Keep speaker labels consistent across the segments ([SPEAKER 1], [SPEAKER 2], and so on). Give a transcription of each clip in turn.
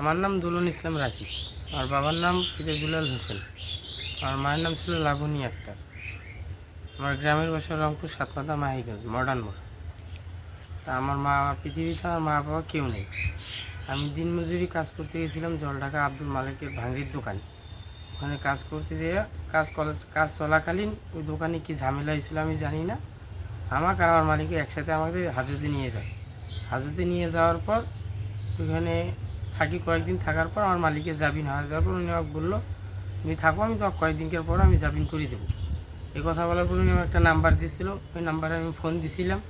[SPEAKER 1] আমার নাম দুলন ইসলাম রাকিব আমার বাবার নাম ফিরোজুলাল হোসেন। আমার মায়ের নাম ছিল লাবণী আক্তার। আমার গ্রামের বাসা রংপুর সাতমাথা মাহিগঞ্জ মডার্ন মোড়। তা আমার মা, পৃথিবীতে আমার মা বাবা কেউ নেই। আমি দিনমজুরি কাজ করতে গেছিলাম জলঢাকা আব্দুল মালিকের ভাঙড়ির দোকানে। ওখানে কাজ করতে যেয়ে কাজ কলেজ, কাজ চলাকালীন ওই দোকানে কি ঝামেলা হয়েছিল আমি জানি না। আমাকে আর আমার মালিককে একসাথে আমাদের হাজতে নিয়ে যায়। হাজতে নিয়ে যাওয়ার পর ওইখানে থাকি, কয়েকদিন থাকার পর আমার মালিকের জামিন হয়ে যাওয়ার পর উনি আমাকে বলল, তুমি থাকো, আমি তো কয়েকদিনকার পর আমি জামিন করে দেবো। এই কথা বলার পর উনি আমাকে একটা নাম্বার দিয়েছিল ওই নাম্বারে আমি ফোন দিছিলাম।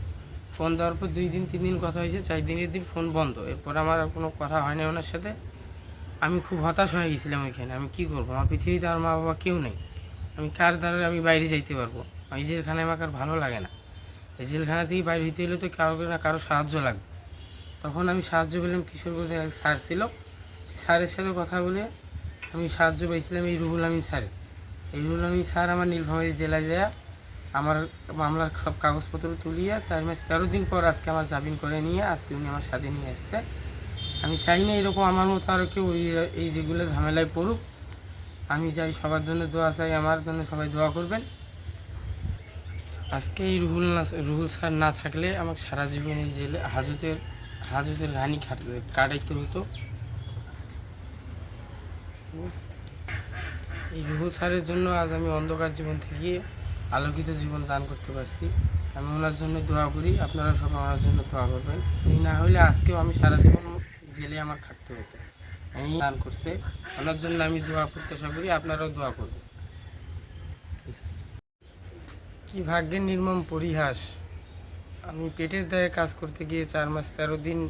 [SPEAKER 1] ফোন দেওয়ার পর দুই দিন, তিন দিন কথা হয়েছে, চার দিনের দিন ফোন বন্ধ। এরপর আমার আর কোনো কথা হয় না ওনার সাথে। আমি খুব হতাশ হয়ে গেছিলাম ওইখানে, আমি কি করব? আমার পৃথিবীতে আমার মা বাবা কেউ নেই। আমি কার দ্বারা আমি বাইরে যাইতে পারব? এই জেলখানায় আমাকে আর ভালো লাগে না। এই জেলখানা থেকে বাইরে হইতে হলে তো কারও না কারও সাহায্য লাগবে। তখন আমি সাহায্য পেলাম কিশোরগঞ্জের এক স্যার ছিল। স্যারের সাথে কথা বলে আমি সাহায্য পেয়েছিলাম এই রুহুল আমিন স্যারের এই রুহুল আমিন স্যার আমার নীলফামারী জেলায় যায়, আমার মামলার সব কাগজপত্র তুলিয়ে চার মাস তেরো দিন পর আজকে আমার জামিন করে নিয়ে আজকে উনি আমার সাথে নিয়ে এসছে। আমি চাই না এরকম আমার মতো আরও কেউ এই- এই যেগুলো ঝামেলায় পড়ুক। আমি চাই সবার জন্য দোয়া চাই, আমার জন্য সবাই দোয়া করবেন। আজকে এই রুহুল না, রুহুল স্যার না থাকলে আমাকে সারা জীবন এই জেলে, হাজতের হাজতের ঘানি কাটাইতে হতো। এই রুহুল স্যারের জন্য আজ আমি অন্ধকার জীবন থেকে আলোকিত জীবন দান করতে পারছি। আমি ওনার জন্য দোয়া করি, আপনারা সবাই ওনার জন্য দোয়া করবেন। উনি না হলে আজকেও আমি সারা জীবন জেলে আমার খাটতে হতো। আমি দান করছে। ওনার জন্য আমি দোয়া প্রত্যাশা করি, আপনারাও দোয়া করবেন। কি ভাগ্যের নির্মম পরিহাস। আমি পেটের দায়ে কাজ করতে গিয়ে চার মাস তেরো দিন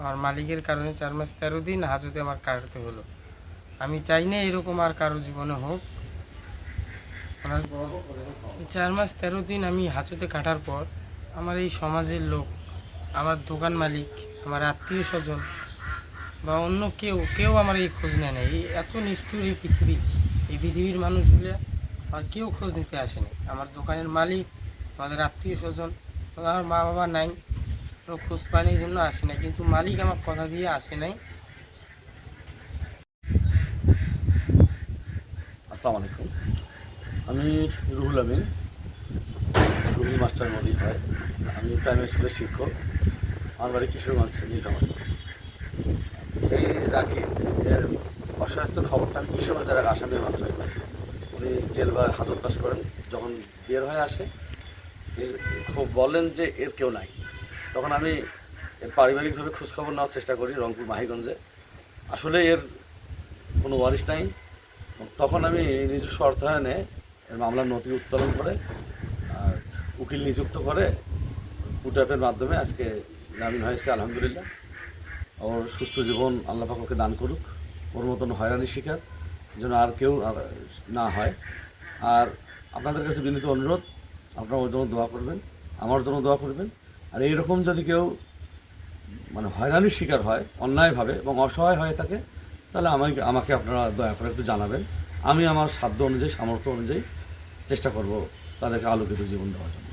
[SPEAKER 1] আমার মালিকের কারণে চার মাস তেরো দিন হাজতে আমার কাটতে হলো। আমি চাই না এরকম আর কারও জীবনে হোক। চার মাস তেরো দিন আমি হাজতে কাটার পর আমার এই সমাজের লোক, আমার দোকান মালিক, আমার আত্মীয় স্বজন বা অন্য কেউ কেউ আমার এই খোঁজ নেয় না এই এত নিষ্ঠুর এই পৃথিবী, এই পৃথিবীর মানুষগুলো আর কেউ খোঁজ নিতে আসেনি আমার দোকানের মালিক, আমাদের আত্মীয় স্বজন আমার মা বাবা নাই খোঁজ এই জন্য আসে নাই, কিন্তু মালিক আমার কথা দিয়ে আসে নাই।
[SPEAKER 2] আসসালামু আলাইকুম। আমি রুহুল আমিন, রুহুল মাস্টার মদি হয়। আমি প্রাইমারি স্কুলের শিক্ষক আমার বাড়ি কিশোরগঞ্জ নীলফামারী এই রাখি, এর অসহায়ত্বের খবরটা আমি কিশোরগঞ্জ যারা আসামের পাই? উনি জেল বা হাজত বাস করেন, যখন বের হয়ে আসে বলেন যে এর কেউ নাই। তখন আমি এর পারিবারিকভাবে খোঁজখবর নেওয়ার চেষ্টা করি রংপুর মাহিগঞ্জে। আসলে এর কোনো ওয়ারিশ নাই। তখন আমি নিজস্ব অর্থায়নে এর মামলার নথি উত্তোলন করে আর উকিল নিযুক্ত করে পুটঅ্যাপের মাধ্যমে আজকে জামিন হয়েছে, আলহামদুলিল্লাহ। ওর সুস্থ জীবন আল্লাহ পাক ওকে দান করুক। ওর মতন হয়রানির শিকার যেন আর কেউ না হয়। আর আপনাদের কাছে বিনীত অনুরোধ আপনারা ওর জন্য দোয়া করবেন, আমার জন্য দোয়া করবেন। আর এইরকম যদি কেউ মানে হয়রানির শিকার হয়, অন্যায়ভাবে এবং অসহায় হয়ে থাকে, তাহলে আমাকে আমাকে আপনারা দয়া করে একটু জানাবেন। আমি আমার সাধ্য অনুযায়ী, সামর্থ্য অনুযায়ী চেষ্টা করব তাদেরকে আলোকিত জীবন দেওয়ার জন্য।